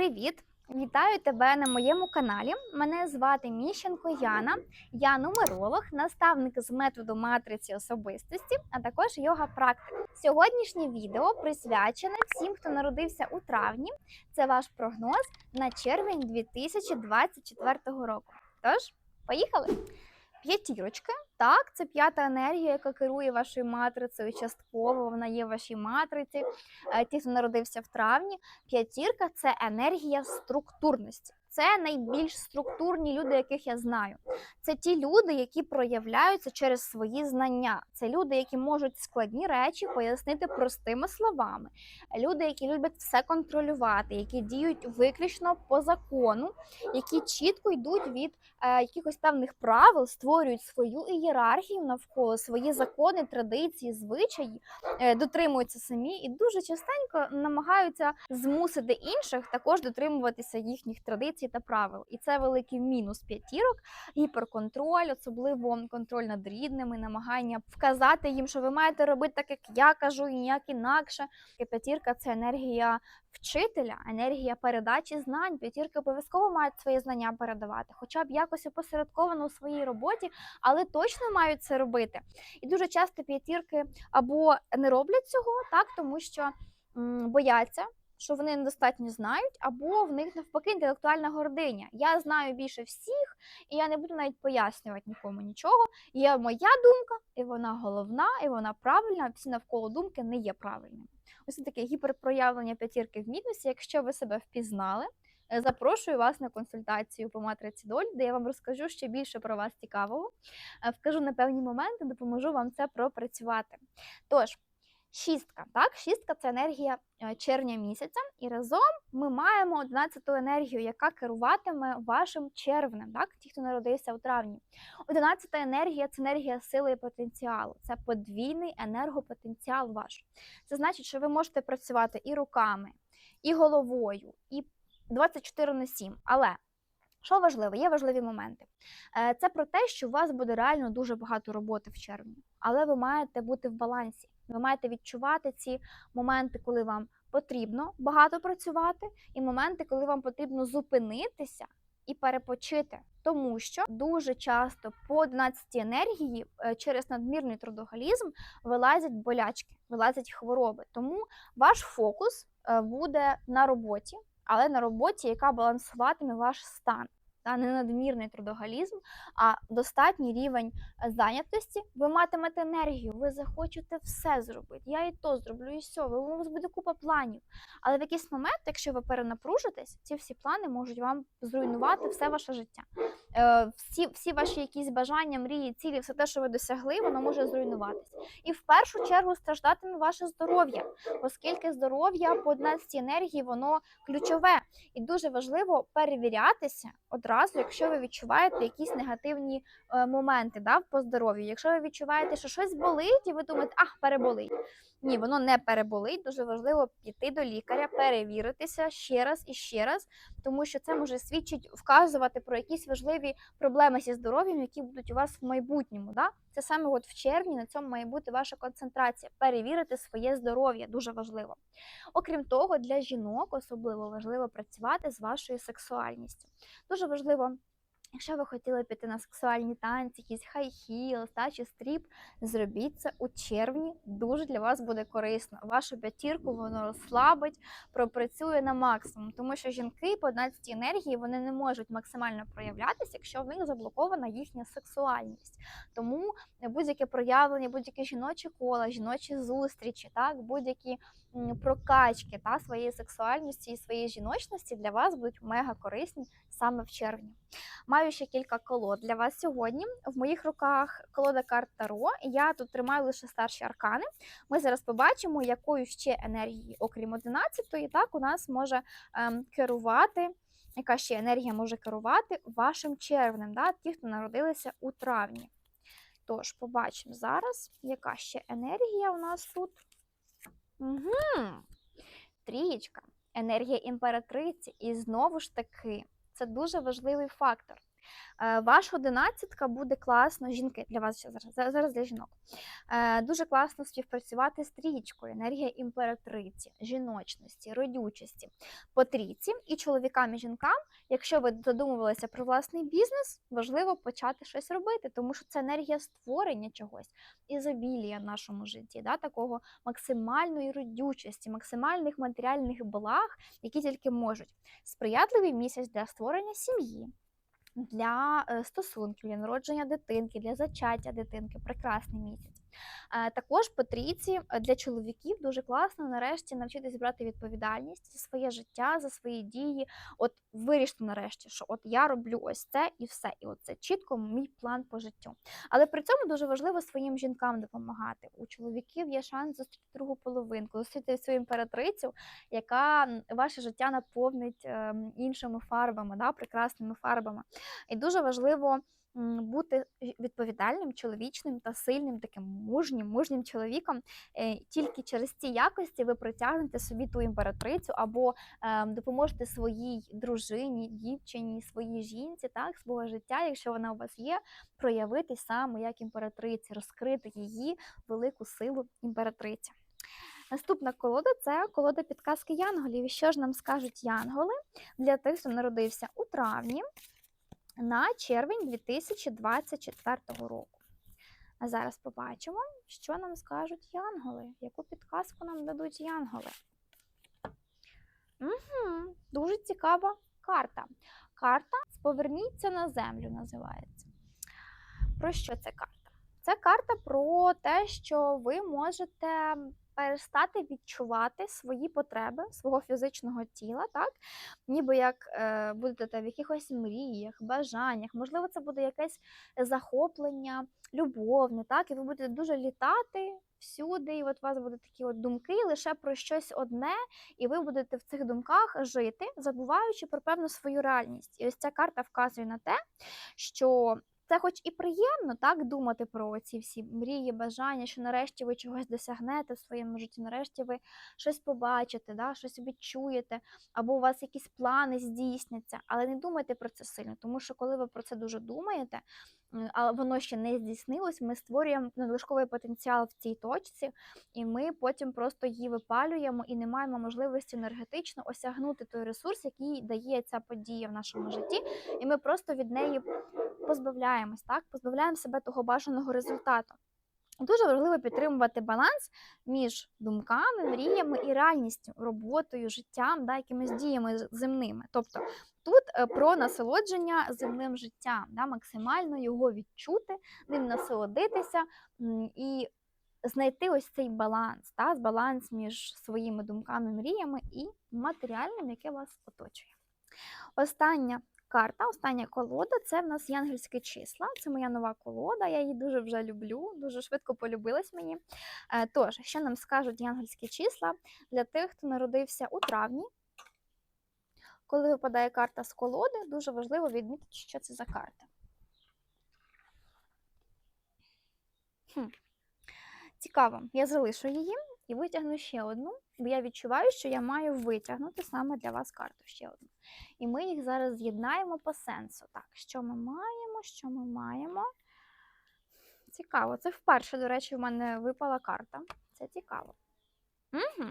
Привіт! Вітаю тебе на моєму каналі. Мене звати Міщенко Яна. Я нумеролог, наставник з методу матриці особистості, а також йога практик. Сьогоднішнє відео присвячене всім, хто народився у травні. Це ваш прогноз на червень 2024 року. Тож, поїхали! П'ятірочка, так, це п'ята енергія, яка керує вашою матрицею. Частково вона є в вашій матриці. Е, Ті, хто народився в травні, П'ятірка це енергія структурності. Це найбільш структурні люди, яких я знаю. Це ті люди, які проявляються через свої знання. Це люди, які можуть складні речі пояснити простими словами. Люди, які люблять все контролювати, які діють виключно по закону, які чітко йдуть від е, якихось певних правил, створюють свою ієрархію навколо свої закони, традиції, звичаї, е, дотримуються самі і дуже частенько намагаються змусити інших також дотримуватися їхніх традицій та правил. І це великий мінус п'ятірок, гіперконтроль, особливо контроль над рідними, намагання вказати їм, що ви маєте робити так, як я кажу, і ніяк інакше. І П'ятірка це енергія вчителя, енергія передачі знань. П'ятірки обов'язково мають свої знання передавати, хоча б якось опосередковано у своїй роботі, але точно мають це робити. І дуже часто п'ятірки або не роблять цього, так тому що бояться. Що вони недостатньо знають, або в них навпаки інтелектуальна гординя. Я знаю більше всіх, і я не буду навіть пояснювати нікому нічого. Є моя думка, і вона головна, і вона правильна. Всі навколо думки не є правильними. Ось таке гіперпроявлення п'ятірки в мідності. Якщо ви себе впізнали, е, запрошую вас на консультацію по матриці доль, де я вам розкажу ще більше про вас цікавого. е, Вкажу на певні моменти, допоможу вам це пропрацювати. Тож. Шістка, так, шістка це енергія е, червня місяця, і разом ми маємо 11-ту енергію, яка керуватиме вашим червнем, так, ті, хто народився у травні. 11-та енергія це енергія сили і потенціалу. Це подвійний енергопотенціал ваш. Це значить, що ви можете працювати і руками, і головою, і 24 на 7. Але що важливо, є важливі моменти. Е, Це про те, що у вас буде реально дуже багато роботи в червні, але ви маєте бути в балансі. Ви маєте відчувати ці моменти, коли вам потрібно багато працювати, і моменти, коли вам потрібно зупинитися і перепочити. Тому що дуже часто по 11 енергії е, через надмірний трудоголізм вилазять болячки, вилазять хвороби. Тому ваш фокус е, буде на роботі, але на роботі, яка балансуватиме ваш стан. Та не надмірний трудоголізм, а достатній рівень зайнятості. Ви матимете енергію, ви захочете все зробити. Я і то зроблю, і. Ви- У вас буде купа планів. Але в якийсь момент, якщо ви перенапружитесь, ці всі плани можуть вам зруйнувати все ваше життя. Е, Всі, всі ваші якісь бажання, мрії, цілі, все те, що ви досягли, воно може зруйнуватися. І в першу чергу страждатиме ваше здоров'я, оскільки здоров'я по 11 енергії воно ключове. І дуже важливо перевірятися якщо ви відчуваєте якісь негативні е, моменти да, по здоров'ю. Якщо ви відчуваєте, що щось болить, і ви думаєте, ах, переболить. Ні, воно не переболить. Дуже важливо піти до лікаря, перевіритися ще раз і ще раз, тому що це може свідчить, вказувати про якісь важливі проблеми зі здоров'ям, які будуть у вас в майбутньому. Да? Це саме от в червні на цьому має бути ваша концентрація. Перевірити своє здоров'я дуже важливо. Окрім того, для жінок особливо важливо працювати з вашою сексуальністю. Дуже важливо. Якщо ви хотіли піти на сексуальні танці, якісь хай хілс та чи стріп, зробіть це у червні. Дуже для вас буде корисно. Вашу п'ятірку воно розслабить, пропрацює на максимум, тому що жінки по 11 енергії вони не можуть максимально проявлятися, якщо в них заблокована їхня сексуальність. Тому будь-яке проявлення, будь-які жіночі кола, жіночі зустрічі, так будь-які прокачки та своєї сексуальності і своєї жіночності для вас будуть мега корисні саме в червні. Маю ще кілька колод для вас сьогодні. В моїх руках колода карт Таро. Я тут тримаю лише старші аркани. Ми зараз побачимо, якою ще енергією, окрім 11-ї, так у нас може ем, керувати. Яка ще енергія може керувати вашим червнем, да? ті, хто народилися у травні. Тож, побачимо зараз, яка ще енергія у нас тут. Угу. Трієчка, енергія імператриці. І знову ж таки, це дуже важливий фактор. Е, Ваша одинадцятка буде класно, жінки для вас зараз, зараз для жінок. Е, Дуже класно співпрацювати з трієчкою, енергія імператриці, жіночності, родючості, по трійці і чоловікам і жінкам. Якщо ви задумувалися про власний бізнес, важливо почати щось робити, тому що це енергія створення чогось, ізобілія в нашому житті, да, такого максимальної родючості, максимальних матеріальних благ, які тільки можуть. Сприятливий місяць для створення сім'ї. Для е, стосунків, для народження дитинки, для зачаття дитинки прекрасний місяць. Також по трійці е, для чоловіків дуже класно нарешті навчитись брати відповідальність за своє життя, за свої дії. От вирішити нарешті, що от я роблю ось це і все. І от це чітко мій план по життю. Але при цьому дуже важливо своїм жінкам допомагати. У чоловіків є шанс зустріти другу половинку, зустріти свою імператрицю, яка ваше життя наповнить ем, іншими фарбами, да, прекрасними фарбами. І дуже важливо бути відповідальним, чоловічним та сильним, таким мужнім, мужнім чоловіком. Е, Тільки через ці якості ви притягнете собі ту імператрицю або ем, допоможете своїй дружині, дівчині, своїй жінці, так, свого життя, якщо вона у вас є, проявити саме як імператриці, розкрити її велику силу імператриці. Наступна колода це колода підказки янголів. І що ж нам скажуть янголи для тих, хто народився у травні на червень 2024 року. А зараз побачимо, що нам скажуть янголи, яку підказку нам дадуть янголи. Угу, дуже цікава карта. Карта Поверніться на землю називається. Про що це карта? Це карта про те, що ви можете перестати відчувати свої потреби свого фізичного тіла, так? ніби як е, будете в якихось мріях, бажаннях, можливо, це буде якесь захоплення, любовне, так? і ви будете дуже літати всюди, і от у вас будуть такі от думки лише про щось одне, і ви будете в цих думках жити, забуваючи про певну свою реальність. І ось ця карта вказує на те, що це хоч і приємно так думати про ці всі мрії, бажання, що нарешті ви чогось досягнете в своєму житті, нарешті ви щось побачите, да, щось відчуєте, або у вас якісь плани здійсняться. Але не думайте про це сильно, тому що коли ви про це дуже думаєте, а воно ще не здійснилось, ми створюємо надлишковий потенціал в цій точці, і ми потім просто її випалюємо і не маємо можливості енергетично осягнути той ресурс, який дає ця подія в нашому житті, і ми просто від неї позбавляємось, так? позбавляємо себе того бажаного результату. Дуже важливо підтримувати баланс між думками, мріями і реальністю, роботою, життям, да, якимись діями земними. Тобто тут е, про насолодження земним життям, да, максимально його відчути, ним насолодитися і знайти ось цей баланс, та, баланс між своїми думками, мріями і матеріальним, яке вас оточує. Остання карта, остання колода це в нас янгельські числа. Це моя нова колода. Я її дуже вже люблю, дуже швидко полюбилась мені. Е, Тож, що нам скажуть янгельські числа для тих, хто народився у травні? Коли випадає карта з колоди, дуже важливо відмітити, що це за карта. Хм. Цікаво, я залишу її і витягну ще одну, бо я відчуваю, що я маю витягнути саме для вас карту ще одну. І ми їх зараз з'єднаємо по сенсу. Так, що ми маємо, що ми маємо. Цікаво. Це вперше, до речі, в мене випала карта. Це цікаво. Угу.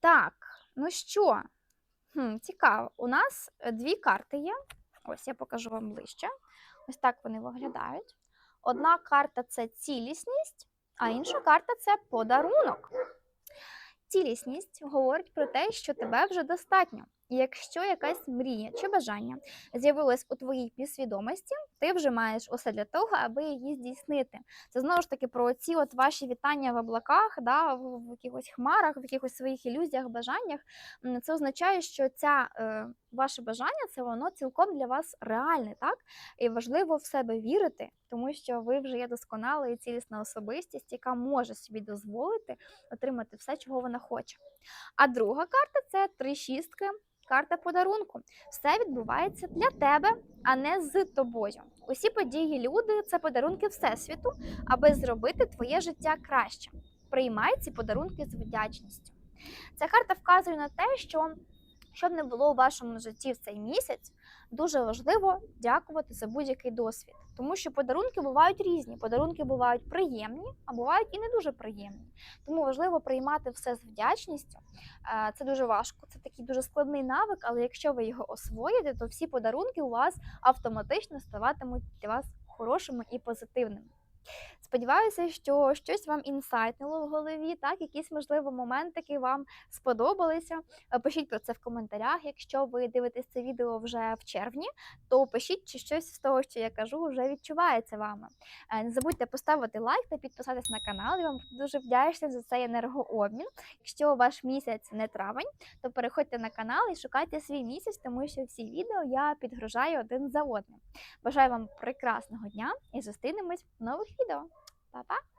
Так, ну що? Хм, цікаво. У нас е, дві карти є. Ось я покажу вам ближче. Ось так вони виглядають. Одна карта це цілісність, а інша карта це подарунок. Цілісність говорить про те, що тебе вже достатньо. Якщо якась мрія чи бажання з'явилось у твоїй підсвідомості, ти вже маєш усе для того, аби її здійснити. Це знову ж таки про ці от ваші вітання в облаках, да, в, в якихось хмарах, в якихось своїх ілюзіях, бажаннях. Це означає, що ця е, ваше бажання це воно цілком для вас реальне, так? І важливо в себе вірити, тому що ви вже є досконала і цілісна особистість, яка може собі дозволити отримати все, чого вона хоче. А друга карта це три шістки. Карта подарунку. Все відбувається для тебе, а не з тобою. Усі події, люди це подарунки Всесвіту, аби зробити твоє життя краще. Приймай ці подарунки з вдячністю. Ця карта вказує на те, що Щоб не було у вашому житті в цей місяць, дуже важливо дякувати за будь-який досвід, тому що подарунки бувають різні. Подарунки бувають приємні, а бувають і не дуже приємні. Тому важливо приймати все з вдячністю. Це дуже важко, це такий дуже складний навик, але якщо ви його освоїте, то всі подарунки у вас автоматично ставатимуть для вас хорошими і позитивними. Сподіваюся, що щось вам інсайтнуло в голові, так, якісь, можливо, моментики вам сподобалися. Е, Пишіть про це в коментарях. Якщо ви дивитесь це відео вже в червні, то пишіть, чи щось з того, що я кажу, вже відчувається вами. Е, Не забудьте поставити лайк та підписатись на канал. Я вам дуже вдячна за цей енергообмін. Якщо ваш місяць не травень, то переходьте на канал і шукайте свій місяць, тому що всі відео я підгружаю один за одним. Бажаю вам прекрасного дня і зустрінемось в нових відео. 爸爸。